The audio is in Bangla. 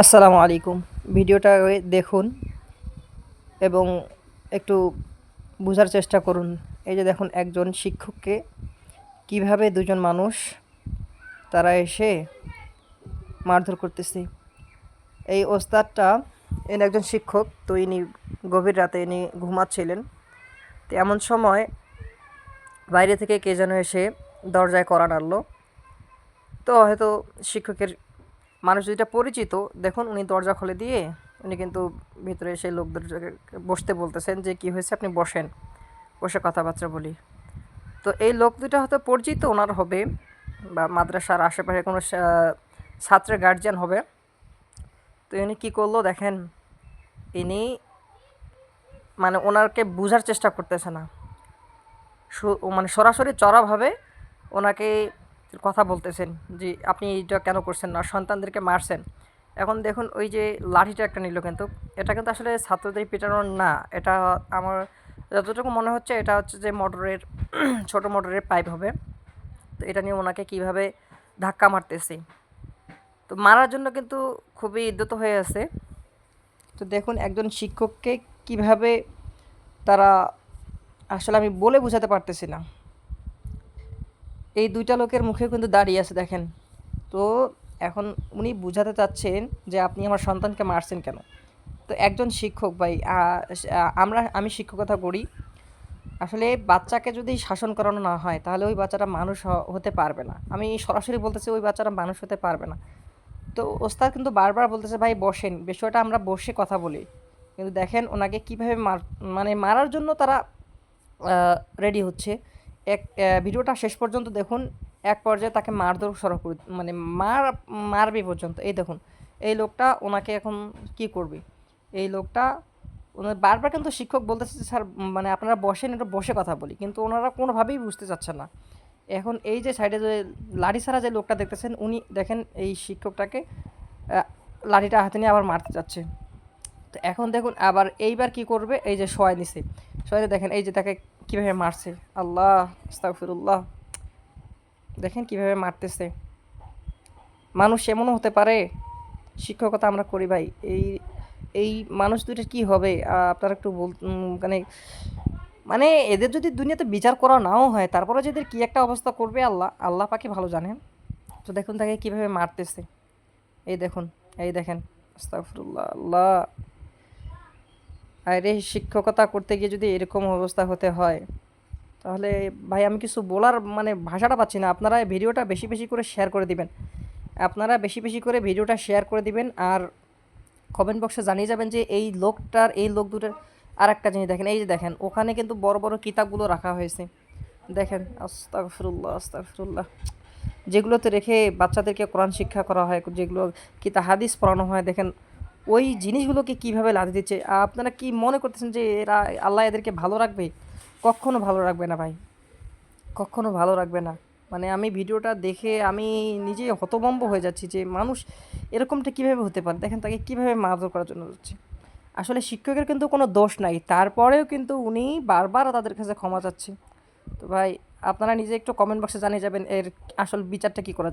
আসসালামু আলাইকুম। ভিডিওটা দেখুন এবং একটু বোঝার চেষ্টা করুন। এই যে দেখুন একজন শিক্ষককে কীভাবে দুজন মানুষ তারা এসে মারধর করতেছে। এই ওস্তাদটা ইনি একজন শিক্ষক, তো ইনি গভীর রাতে ইনি ঘুমাচ্ছিলেন। তো এমন সময় বাইরে থেকে কে যেন এসে দরজায় করা নাড়লো। তো হয়তো শিক্ষকের মানুষ যেটা পরিচিত, দেখুন উনি দরজা খুলে দিয়ে উনি কিন্তু ভিতরে সেই লোকদের বসতে বলতেছেন যে, কি হয়েছে? আপনি বসেন। বসে কথাবার্তা বলি। তো এই লোক দুটা হয়তো পরিচিত, ওনার হবে বা মাদ্রাসার আশেপাশে কোনো ছাত্রের গার্জিয়ান হবে। তো ইনি কী করল দেখেন, ইনি মানে ওনারকে বোঝার চেষ্টা করতেছে না। মানে সরাসরি চড়াভাবে ওনাকে কথা বলতেছেন যে আপনি এইটা কেন করছেন না, সন্তানদেরকে মারছেন। এখন দেখুন ওই যে লাঠিটা একটা নিল কিন্তু, এটা কিন্তু আসলে ছাত্রদের পিটানোর না, এটা আমার যতটুকু মনে হচ্ছে এটা হচ্ছে যে মোটরের ছোট মোটরের পাইপ হবে। তো এটা নিয়ে ওনাকে কীভাবে ধাক্কা মারতেছি। তো মারার জন্য কিন্তু খুবই ইদ্যত হয়ে আছে। তো দেখুন একজন শিক্ষককে কীভাবে তারা আসলে আমি বলে বোঝাতে পারতেছি না। এই দুইটা লোকের মুখে কিন্তু দাঁড়িয়ে আছে, দেখেন। তো এখন উনি বুঝাতে চাচ্ছেন যে আপনি আমার সন্তানকে মারছেন কেন? তো একজন শিক্ষক ভাই আমরা, আমি শিক্ষকতা করি। আসলে বাচ্চাকে যদি শাসন করানো না হয়, তাহলে ওই বাচ্চাটা মানুষ হতে পারবে না। আমি সরাসরি বলতেছি, ওই বাচ্চাটা মানুষ হতে পারবে না। তো ওস্তাদ কিন্তু বারবার বলতেছে, ভাই, বসেন। বিষয়টা আমরা বসে কথা বলি। কিন্তু দেখেন, ওনাকে কীভাবে মার মানে মারার জন্য তারা রেডি হচ্ছে। এক ভিডিওটা শেষ পর্যন্ত দেখুন। এক পর্যায়ে তাকে মারধর সরা করে মানে মার, মারবে পর্যন্ত। এই দেখুন, এই লোকটা ওনাকে এখন কি করবে? এই লোকটা, ওনার বারবার কিন্তু শিক্ষক বলতেছে স্যার মানে আপনারা বসেন, একটু বসে কথা বলি। কিন্তু ওনারা কোনোভাবেই বুঝতে চাচ্ছে না। এখন এই যে সাইডে যে লাঠি ছাড়া যে লোকটা দেখতেছেন, উনি দেখেন এই শিক্ষকটাকে লাঠিটা হাতে নিয়ে আবার মারতে যাচ্ছে। তো এখন দেখুন, আবার এইবার কি করবে? এই যে শোয় নিছে। শোয় দেখেন, এই যে তাকে কীভাবে মারছে? আল্লাহ, আস্তাগফিরুল্লাহ। দেখেন কীভাবে মারতেছে। মানুষ এমনও হতে পারে, শিক্ষকতা আমরা করি ভাই। এই এই মানুষ দুইটা কি হবে? আপনারা একটু বল মানে মানে এদের যদি দুনিয়াতে বিচার করা নাও হয়, তারপরে যে এদের কী একটা অবস্থা করবে আল্লাহ আল্লাহ পাকে ভালো জানেন। তো দেখুন তাকে কীভাবে মারতেছে। এই দেখুন, এই দেখেন, আস্তাগফিরুল্লাহ, আল্লাহ। আরে শিক্ষকতা করতে গিয়ে যদি এরকম অবস্থা হতে হয়, তাহলে ভাই আমি কিছু বলার মানে ভাষাটা পাচ্ছি না। আপনারা ভিডিওটা বেশি বেশি করে শেয়ার করে দিবেন। আপনারা বেশি বেশি করে ভিডিওটা শেয়ার করে দিবেন আর কমেন্ট বক্সে জানিয়ে যাবেন যে এই লোকটার, এই লোক দুটোর আর একটা জিনিস দেখেন, এই যে দেখেন, ওখানে কিন্তু বড় বড় কিতাবগুলো রাখা হয়েছে। দেখেন, আস্তাগফিরুল্লাহ আস্তাগফিরুল্লাহ। যেগুলোতে রেখে বাচ্চাদেরকে কোরআন শিক্ষা করা হয়, যেগুলো কিতা হাদিস পড়ানো হয়, দেখেন ওই জিনিসগুলোকে কীভাবে লাদি দিচ্ছে? আপনারা কি মনে করতেছেন যে এরা, আল্লাহ এদেরকে ভালো রাখবে? কখনো ভালো রাখবে না ভাই। কখনো ভালো রাখবে না। মানে আমি ভিডিওটা দেখে আমি নিজেই হতভম্ব হয়ে যাচ্ছি যে মানুষ এরকমটা কীভাবে হতে পারে? দেখেন তাকে কীভাবে মারধর করার জন্য যাচ্ছে আসলে শিক্ষকের কিন্তু কোনো দোষ নাই। তারপরেও কিন্তু উনি বারবার তাদের কাছে ক্ষমা চাচ্ছে। তো ভাই, আপনারা নিজে একটু কমেন্ট বক্সে জানিয়ে যাবেন এর আসল বিচারটা কী করা